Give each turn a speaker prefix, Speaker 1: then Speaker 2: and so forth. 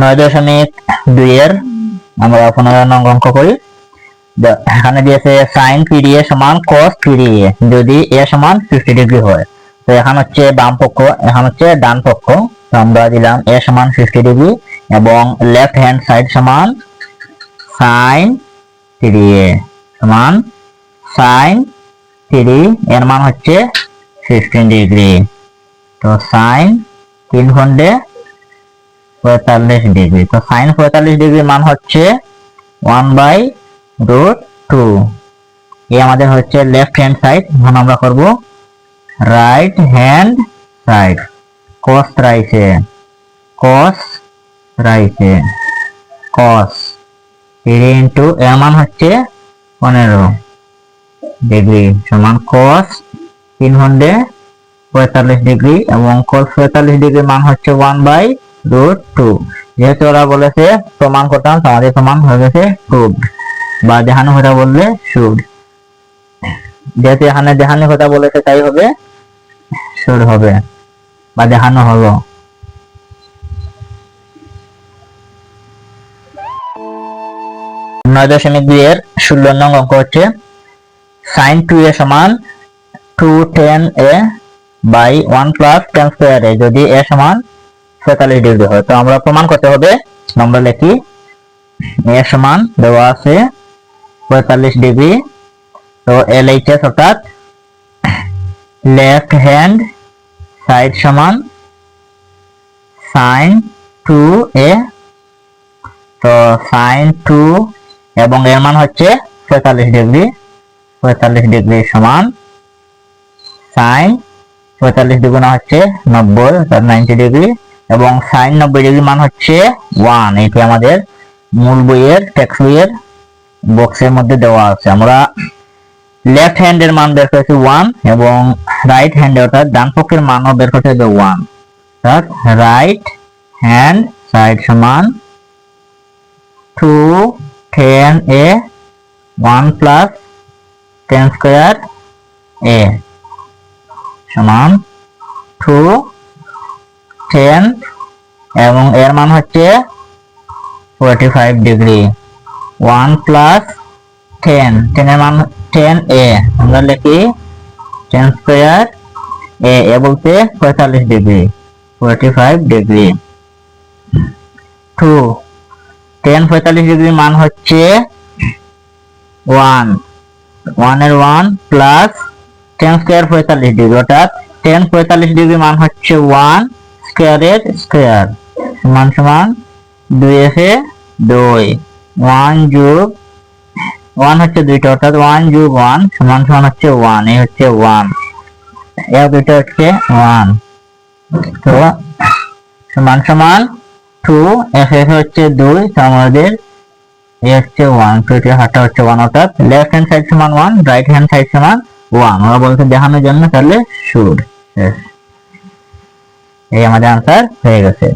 Speaker 1: নয় দশমিক দুই এর আমরা পনেরো নং অঙ্ক করি। এখানে দিয়েছে সাইন পিডিএ সমান কস পিডিএ যদি এ সমান ফিফটি ডিগ্রি হয়, তো এখন হচ্ছে বাম পক্ষ, এখন হচ্ছে ডান পক্ষ। তো আমরা দিলাম এ সমান ফিফটি ডিগ্রি এবং লেফট হ্যান্ড সাইড সমান সাইন পিডিএ সমান সাইন থ্রি এর মান হচ্ছে ফিফটিন ডিগ্রি তো সাইন তিন খন্ডে পঁয়তাল্লিশ ডিগ্রি তো সাইন পঁয়তাল্লিশ ডিগ্রি মান হচ্ছে ওয়ান বাই রুট টু এই আমাদের হচ্ছে লেফট হ্যান্ড সাইড এখন আমরা করব রাইট হ্যান্ড সাইড কস রাইসে কস রাইসে কস থ্রি ইন্টু এর মান হচ্ছে পনেরো ডিগ্রি সমান কস তিন খন্ডে পঁয়তাল্লিশ ডিগ্রি এবং কস পঁয়তাল্লিশ ডিগ্রি মান হচ্ছে ওয়ান বাই রুট যেহেতু ওরা বলেছে, প্রমাণ করতাম তো প্রমাণ হয়ে গেছে প্রুভড বা দেখানো কথা বললে শুড যেহেতু এখানে দেখানোর কথা বলেছে, তাই হবে শুড হবে, বা দেখানো হলো। নয় দশমিক দুই এর ষোলো নং অঙ্ক হচ্ছে সাইন টু এ সমান two tan A by one plus tan square A যদি এ সমান পঁয়তাল্লিশ ডিগ্রি হয়। তো আমরা প্রমাণ করতে হবে আমরা লিখি। এ সমান দেওয়া আছে পঁয়তাল্লিশ ডিগ্রি। তো এল এইচ এস অর্থাৎ লেফট হ্যান্ড সাইড সমান সাইন টু এ তো সাইন টু এবং এর মান হচ্ছে পঁয়তাল্লিশ ডিগ্রি। পঁয়তাল্লিশ ডিগ্রি সমান সাইন পঁয়তাল্লিশ দ্বিগুণ হচ্ছে নব্বই নাইনটি ডিগ্রি। এবং সাইন নব্বই ডিগ্রি মান হচ্ছে ওয়ান এটি আমাদের মূল বইয়ের টেক্সট বইয়ের বক্সের মধ্যে দেওয়া আছে। আমরা লেফট হ্যান্ডের মান বের করেছি ওয়ান এবং রাইট হ্যান্ডে অর্থাৎ ডান পক্ষের মানও বের করতে হবে ওয়ান অর্থাৎ রাইট হ্যান্ড সাইড সমান two tan A one plus tan square A সমান টু টেন এবং এর মান হচ্ছে forty five degree one plus tan টেনের মান টেন এ আমরা লিখি টেন স্কোয়ার এ এ বলতে পঁয়তাল্লিশ degree forty five degree two tan পঁয়তাল্লিশ ডিগ্রি মান হচ্ছে ওয়ান ওয়ানের ওয়ান প্লাস টেন স্কোয়ার পঁয়তাল্লিশ ডিগ্রি অর্থাৎ টেন পঁয়তাল্লিশ ডিগ্রি মান হচ্ছে ওয়ান স্কোয়ারের স্কোয়ার। সমান সমান দুই এসে দুই। ওয়ান যোগ ওয়ান হচ্ছে দুইটা, অর্থাৎ ওয়ান যোগ ওয়ান সমান সমান হচ্ছে ওয়ান, এই হচ্ছে ওয়ান। এর দুইটা হচ্ছে ওয়ান। তো সমান সমান টু এস এস হচ্ছে দুই, তো আমাদের এ হচ্ছে ওয়ান। তো এটা হাতটা হচ্ছে ওয়ান, অর্থাৎ লেফট হ্যান্ড সাইড সমান ওয়ান রাইট হ্যান্ড সাইড সমান ওয়ান। ওরা বলছে দেখানোর জন্য তাহলে শুড এই আমাদের আনসার হয়ে গেছে।